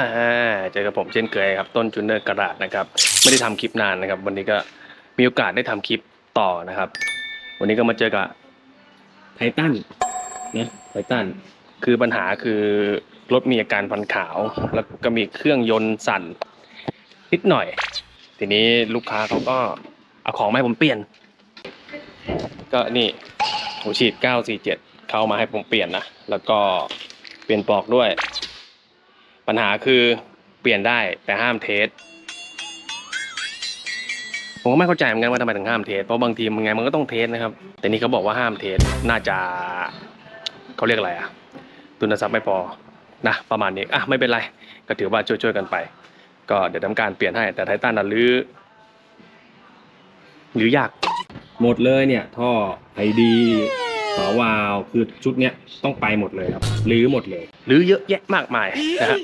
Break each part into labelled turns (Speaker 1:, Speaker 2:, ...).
Speaker 1: อ่าเจอกับผมเช่นเคยครับต้นจูเนอร์กระดาษนะครับ ไม่ได้ทำคลิปนานนะครับ วันนี้ก็มีโอกาสได้ทำคลิปต่อนะครับ วันนี้ก็มาเจอกับไททันนะไททันคือปัญหาคือรถมีอาการพันขาว แล้วก็มีเครื่องยนต์สั่นนิดหน่อย ทีนี้ลูกค้าเขาก็เอาของมาให้ผมเปลี่ยน ก็นี่หัวฉีด947เขามาให้ผมเปลี่ยนนะแล้วก็เปลี่ยนปลอกด้วย ปัญหาคือเปลี่ยนได้แต่ห้ามเทสผมก็ไม่เข้าใจเหมือนกันว่าทำไมถึงห้ามเทสเพราะบางทีมันไงมันก็ต้องเทสนะครับ แต่นี่เขาบอกว่าห้ามเทสน่าจะเขาเรียกอะไรอะทุนทรัพย์ไม่พอนะประมาณนี้อะไม่เป็นไร ก็ถือว่าช่วยๆกันไป ก็เดี๋ยวทำการเปลี่ยนให้แต่ไททันน่ะรื้อหรือยากหมดเลยเนี่ย ท่อไอดีฝาวาล์วคือชุดเนี้ยต้องไปหมดเลยครับรื้อหมดเลยรื้อเยอะแยะมากมายนะครับ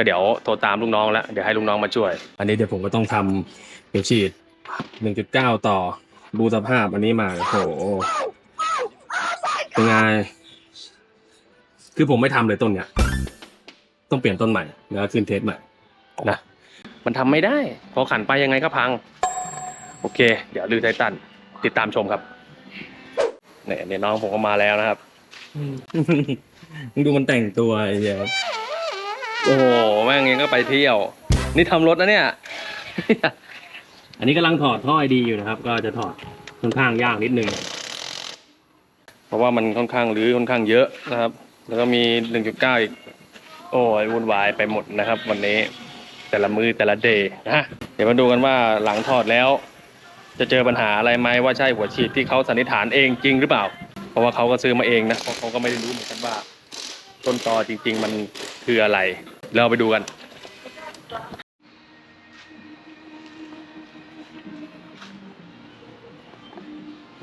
Speaker 1: ก็เดี๋ยวโทรตามลูกน้องแล้วเดี๋ยวให้ลูกน้องมาช่วย อันนี้เดี๋ยวผมก็ต้องทำเดี๋ยวฉีด 1.9 ต่อดูสภาพอันนี้มาโอ้โหเป็นไงคือผมไม่ทำเลยต้นเนี้ยต้องเปลี่ยนต้นใหม่แล้วขึ้นเทสใหม่นะมันทำไม่ได้ พอขันไปยังไงก็พัง โอเค เดี๋ยวลือไททันติดตามชมครับเนี่ยเนี่ยน้องผมก็มาแล้วนะครับ มึงดูมันแต่งตัวไอ้เหี้ย โอ้โหแม่งยังก็ไปเที่ยว นี่ทำรถนะเนี่ย อันนี้กำลังถอดท่อไอดีอยู่นะครับ ก็จะถอดค่อนข้างยากนิดนึง เพราะว่ามันค่อนข้างรื้อค่อนข้างเยอะนะครับ แล้วก็มี 1.9 อีก โอ้ยวุ่นวายไปหมดนะครับ วันนี้แต่ละมือแต่ละเดย์นะเดี๋ยวมาดูกันว่าหลังถอดแล้ว จะเจอปัญหาอะไรไหมว่าใช่หัวฉีดที่เขาสันนิษฐานเองจริงหรือเปล่า เพราะว่าเขาก็ซื้อมาเองนะเพราะเขาก็ไม่ได้รู้เหมือนกันว่า ต้นตอจริง ๆ มันคืออะไร เราไปดูกัน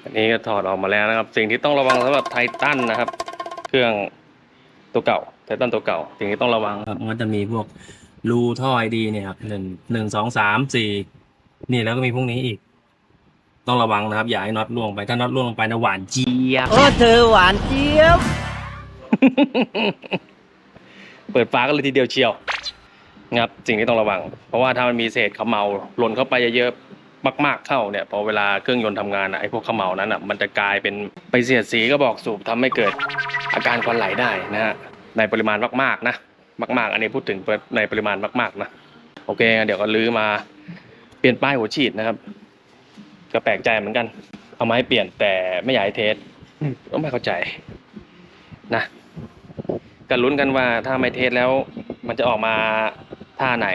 Speaker 1: อันนี้ก็ถอดออกมาแล้วนะครับ สิ่งที่ต้องระวังสำหรับไททันนะครับ เครื่องตัวเก่าไททันตัวเก่า สิ่งที่ต้องระวังครับมันจะมีพวกรูท่อไอดีเนี่ยครับหนึ่งหนึ่งสองสามสี่นี่แล้วก็มีพวกนี้อีก ต้องระวังนะครับ อย่าให้น็อตล่วงไปถ้าน็อตล่วงลงไปนะหวานเจี๊ยบ
Speaker 2: โอ้เธอหวานเจี๊ยบ
Speaker 1: เปิดฟ้ากันเลยทีเดียวเชียวนะครับสิ่งที่ต้องระวัง เพราะว่าถ้ามันมีเศษเขมเมาหล่นเข้าไปเยอะๆมาก ๆเข้าเนี่ยพอเวลาเครื่องยนต์ทำงานอะไอ้พวกเขมเมานั้นอะมันจะกลายเป็นไปเสียดสีก็บอกสูบทำให้เกิดอาการควันไหลได้นะฮะในปริมาณมากๆนะมาก ๆ อันนี้พูดถึงในปริมาณมาก ๆ นะโอเคงั้นเดี๋ยวก็ลื้อมาเปลี่ยนป้ายหัวฉีดนะครับ ก็แปลกใจเหมือนกัน เอามาให้เปลี่ยนแต่ไม่อยากให้เทสก็ไม่เข้าใจ นะก็ลุ้นกันว่าถ้าไม่เทสแล้ว มันจะออกมาท่าไหน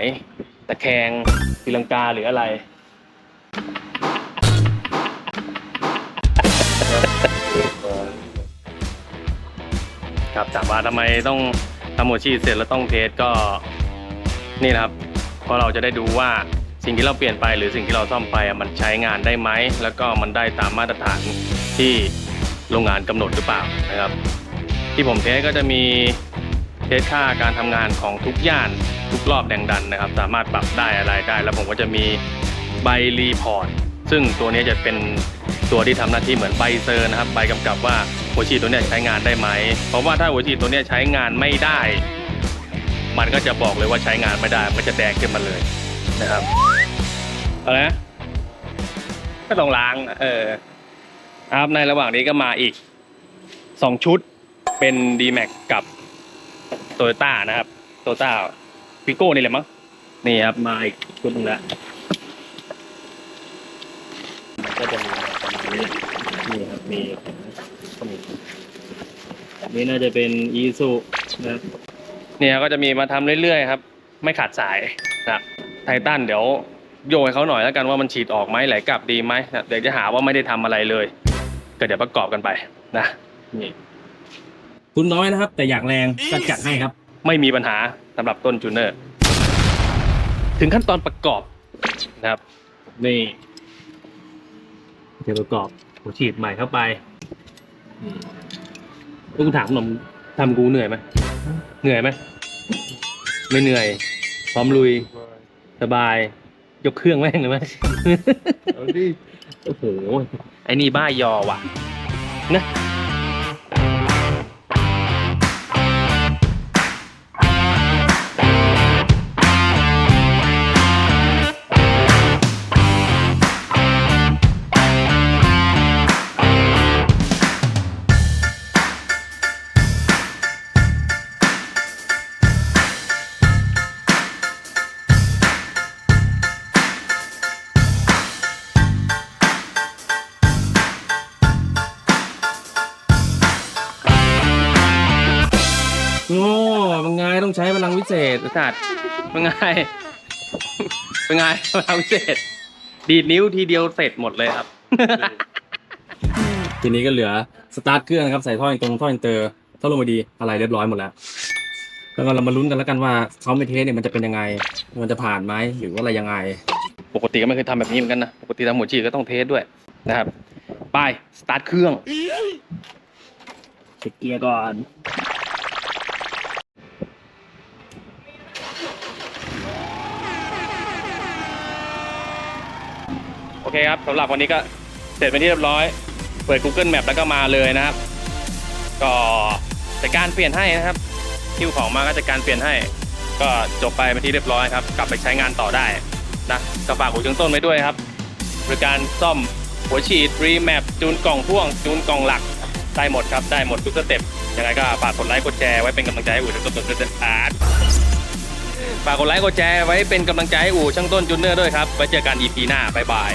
Speaker 1: ตะแคงตีลังกาหรืออะไร ครับถามว่าทำไมต้องทำหัวฉีเสร็จแล้วต้องเทสก็นี่นะครับเพราะเราจะได้ดูว่าสิ่งที่เราเปลี่ยนไปหรือสิ่งที่เราซ่อมไปมันใช้งานได้ไหม แล้วก็มันได้ตามมาตรฐานที่โรงงานกำหนดหรือเปล่านะครับ ที่ผมเทสก็จะมีเทสค่าการทำงานของทุกย่านทุกรอบแรงดันนะครับ สามารถปรับได้อะไรได้ แล้วผมก็จะมีใบรีพอร์ตซึ่งตัวนี้จะเป็นตัวที่ทำหน้าที่เหมือนใบเซอร์นะครับใบกำกับว่าหัวฉีดตัวนี้ใช้งานได้ไหม เพราะว่าถ้าหัวฉีดตัวนี้ใช้งานไม่ได้ มันก็จะบอกเลยว่าใช้งานไม่ได้ มันจะแดงขึ้นมาเลยนะครับอะไรนะก็ต้องล้าง เออครับในระหว่างนี้ก็มาอีกสองชุด เป็น d m a x กับโตโยต้านะครับโตโยต้าพิโก้นี่แหละมั้งนี่ครับ มาอีกชุดหนึงแล้วก็จะมีประมาณนี้นี่ครับมีนี่น่าจะเป็นอีซูนะครับเนี่ยก็จะมีมาทำเรื่อยๆครับ ไม่ขาดสายนะครับไททันเดี๋ยวโยกให้เขาหน่อยแล้วกันว่ามันฉีดออกไหมไหลกลับดีไหมนะเดี๋ยวจะหาว่าไม่ได้ทำอะไรเลย ก็เดี๋ยวประกอบกันไปนะนี่ ทุนน้อยนะครับ แต่อยากแรงก็จัดให้ครับ ไม่มีปัญหาสำหรับต้นจูเนอร์ ถึงขั้นตอนประกอบนะครับ นี่เดี๋ยวประกอบหัวฉีดใหม่เข้าไปกูถามหน่อยทำกูเหนื่อยไหมเหนื่อยไหมไม่เหนื่อย พร้อมลุย สบาย ยกเครื่องแม่งเลยไหม
Speaker 3: เอาดิ
Speaker 1: โอ้โห ไอ้นี่บ้ายอว่ะ นะ ต้องใช้พลังวิเศษอุตส่าห์เป็นไงเป็นไงพลังวิเศษ ดีดนิ้วทีเดียวเสร็จหมดเลยครับ
Speaker 3: ทีนี้ก็เหลือสตาร์ทเครื่องนะครับใส่ท่อตรงท่ออินเตอร์ท่อลงมาดีอะไรเรียบร้อยหมดแล้วแล้วก็เรามาลุ้นกันแล้วกันว่าเขาไม่เทสเนี่ยมันจะเป็นยังไง มันจะผ่านไหมหรือว่าอะไรยังไง
Speaker 1: ปกติก็ไม่เคยทำแบบนี้เหมือนกันนะ ปกติทำหัวฉีดก็ต้องเทสด้วยนะครับ ไป สตาร์ทเครื่อง
Speaker 2: เช็คเกียร์ก่อน
Speaker 1: เคครับสำหรับวันนี้ก็เสร็จไปนที่เรียบร้อย เปิด Google Map แล้วก็มาเลยนะครับ ก็จัดการเปลี่ยนให้นะครับคิวของมาก็จัดการเปลี่ยนให้ ก็จบไปเป็นที่เรียบร้อยครับ กลับไปใช้งานต่อได้นะก็ฝากหัวเชิงต้นไว้ด้วยครับบริการซ่อมหัวฉีดรีแมปจูนกล่องพ่วงจูนกล่องหลักได้หมดครับได้หมดทุกสเต็ปยังไงก็ฝากกดไลค์กดแชร์ไว้เป็นกำลังใจให้อู่ช่างต้นจุนเนอร์อาร์ตฝากกดไลค์กดแชร์ไว้เป็นกำลังใจให้อู่ช่างต้นจุนเนอร์ด้วยครับไว้เจอกัน EP หน้าบ๊ายบาย